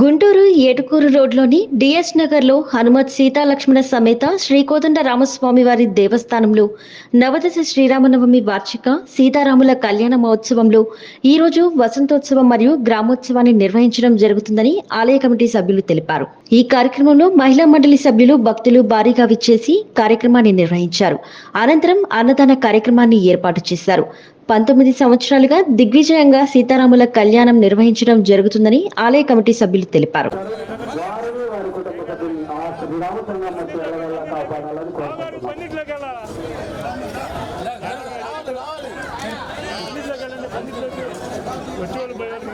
గుంటూరు ఏటుకూరు రోడ్లోని డిఎస్ నగర్లో హనుమత్ సీతాలక్ష్మణ సమేత శ్రీకోదండ రామస్వామి వారి దేవస్థానంలో నవదశ శ్రీరామనవమి వార్షిక సీతారాముల కళ్యాణ మహోత్సవంలో ఈ రోజు వసంతోత్సవం మరియు గ్రామోత్సవాన్ని నిర్వహించడం జరుగుతుందని ఆలయ కమిటీ సభ్యులు తెలిపారు. ఈ కార్యక్రమంలో మహిళా మండలి సభ్యులు భక్తులు భారీగా విచ్చేసి కార్యక్రమాన్ని నిర్వహించారు. అనంతరం అన్నదాన కార్యక్రమాన్ని ఏర్పాటు చేశారు. పంతొమ్మిది సంవత్సరాలుగా దిగ్విజయంగా సీతారాముల కళ్యాణం నిర్వహించడం జరుగుతుందని ఆలయ కమిటీ సభ్యులు తెలిపారు. వారిని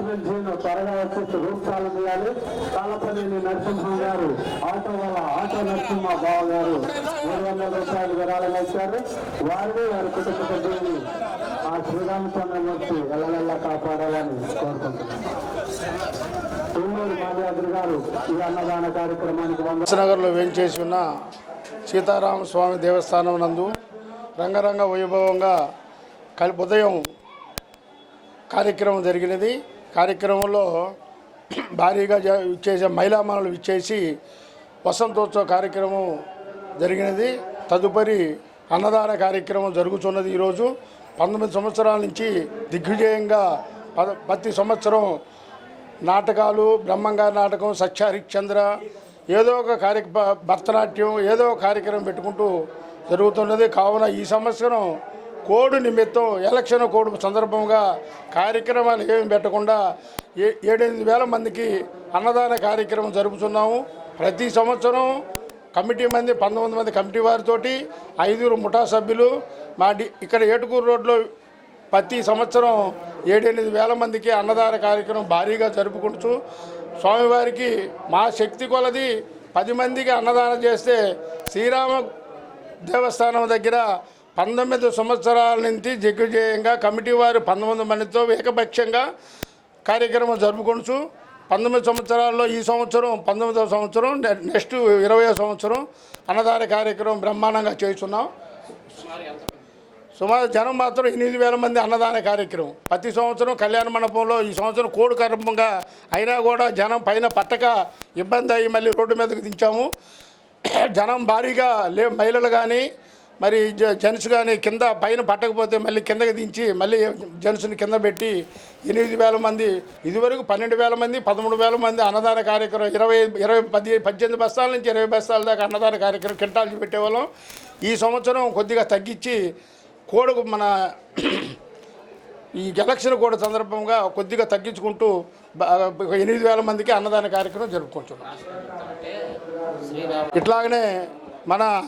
వాచ్మెన్ జీను త్వరగా వచ్చేసి రూమ్ చేయాలి తాళపల్లి నరసింహం గారు ఆటో వాళ్ళ ఆటో నరసింహ బావ గారు మూడు వందల రూపాయలు విరాళం ఇచ్చారు. వారిని వారి కుటుంబ సభ్యుల్ని ఆ శ్రీరామచంద్రమూర్తి ఎల్లవెల్ల కాపాడాలని కోరుకుంటున్నాం తుమ్మూరు గారు ఈ అన్నదాన కార్యక్రమానికి వంద నగర్లో వేంచేసి ఉన్న సీతారామ స్వామి దేవస్థానం నందు రంగరంగ వైభవంగా కలి ఉదయం కార్యక్రమం జరిగినది. కార్యక్రమంలో భారీగా జ- ఇచ్చేసే మహిళామణులు ఇచ్చేసి వసంతోత్సవ కార్యక్రమం జరిగినది. తదుపరి అన్నదాన కార్యక్రమం జరుగుతున్నది ఈరోజు. పంతొమ్మిది సంవత్సరాల నుంచి దిగ్విజయంగా పద ప్రతి సంవత్సరం నాటకాలు బ్రహ్మంగారి నాటకం సత్యహరిశ్చంద్ర ఏదో ఒక కార్య భరతనాట్యం ఏదో ఒక కార్యక్రమం పెట్టుకుంటూ జరుగుతున్నది. కావున ఈ సంవత్సరం కోడ్ నిమిత్తం ఎలక్షన్ కోడ్ సందర్భంగా కార్యక్రమాలు ఏమి పెట్టకుండా ఏ ఏడెనిమిది వేల మందికి అన్నదాన కార్యక్రమం జరుపుతున్నాము. ప్రతి సంవత్సరం కమిటీ మంది పంతొమ్మిది మంది కమిటీ వారితోటి ఐదుగురు ముఠా సభ్యులు మా డి ఇక్కడ ఏటుకూరు రోడ్లో ప్రతి సంవత్సరం ఏడెనిమిది వేల మందికి అన్నదాన కార్యక్రమం భారీగా జరుపుకుంటూ స్వామివారికి మా శక్తి కొలది పది మందికి అన్నదానం చేస్తే శ్రీరామ దేవస్థానం దగ్గర పంతొమ్మిది సంవత్సరాల నుంచి దిగ్విజయంగా కమిటీ వారు పంతొమ్మిది మందితో ఏకపక్షంగా కార్యక్రమం జరుపుకుంటూ పంతొమ్మిది సంవత్సరాల్లో ఈ సంవత్సరం పంతొమ్మిదవ సంవత్సరం నెక్స్ట్ ఇరవై సంవత్సరం అన్నదాన కార్యక్రమం బ్రహ్మాండంగా చేస్తున్నాం. సుమారు జనం మాత్రం ఎనిమిది వేల మంది అన్నదాన కార్యక్రమం. ప్రతి సంవత్సరం కళ్యాణ మండపంలో ఈ సంవత్సరం కోడి కర్మంగా అయినా కూడా జనం పైన పట్టక ఇబ్బంది అయ్యి మళ్ళీ రోడ్డు మీదకు దించాము. జనం భారీగా లే మహిళలు కానీ మరి జెంట్స్ కానీ కింద పైన పట్టకపోతే మళ్ళీ కిందకి దించి మళ్ళీ జెంట్స్ని కింద పెట్టి ఎనిమిది వేల మంది ఇదివరకు పన్నెండు వేల మంది పదమూడు వేల మంది అన్నదాన కార్యక్రమం ఇరవై ఇరవై పది పద్దెనిమిది బస్తాల నుంచి ఇరవై బస్తాల దాకా అన్నదాన కార్యక్రమం కింటాలు పెట్టేవాళ్ళం. ఈ సంవత్సరం కొద్దిగా తగ్గించి కోడుకు మన ఈ ఎలక్షన్ కూడా సందర్భంగా కొద్దిగా తగ్గించుకుంటూ ఎనిమిది వేల మందికి అన్నదాన కార్యక్రమం జరుపుకుంటున్నాం. ఇట్లాగనే మన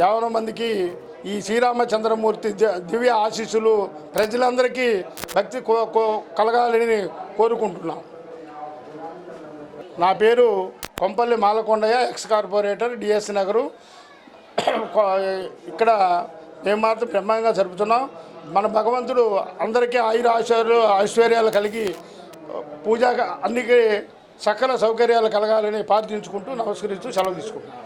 యావన మందికి ఈ శ్రీరామచంద్రమూర్తి ద- దివ్య ఆశీస్సులు ప్రజలందరికీ భక్తి కో- కలగాలని కోరుకుంటున్నాం. నా పేరు Kompalli Malakondaiah ex corporator DS Nagar. ఇక్కడ మేము మాత్రం బ్రహ్మాండంగా జరుపుతున్నాం. మన భగవంతుడు అందరికీ ఆయుర ఆశ్వర్యాలు ఐశ్వర్యాలు కలిగి పూజా అన్నికి సకల సౌకర్యాలు కలగాలని ప్రార్థించుకుంటూ నమస్కరిస్తూ సెలవు తీసుకుంటున్నాం.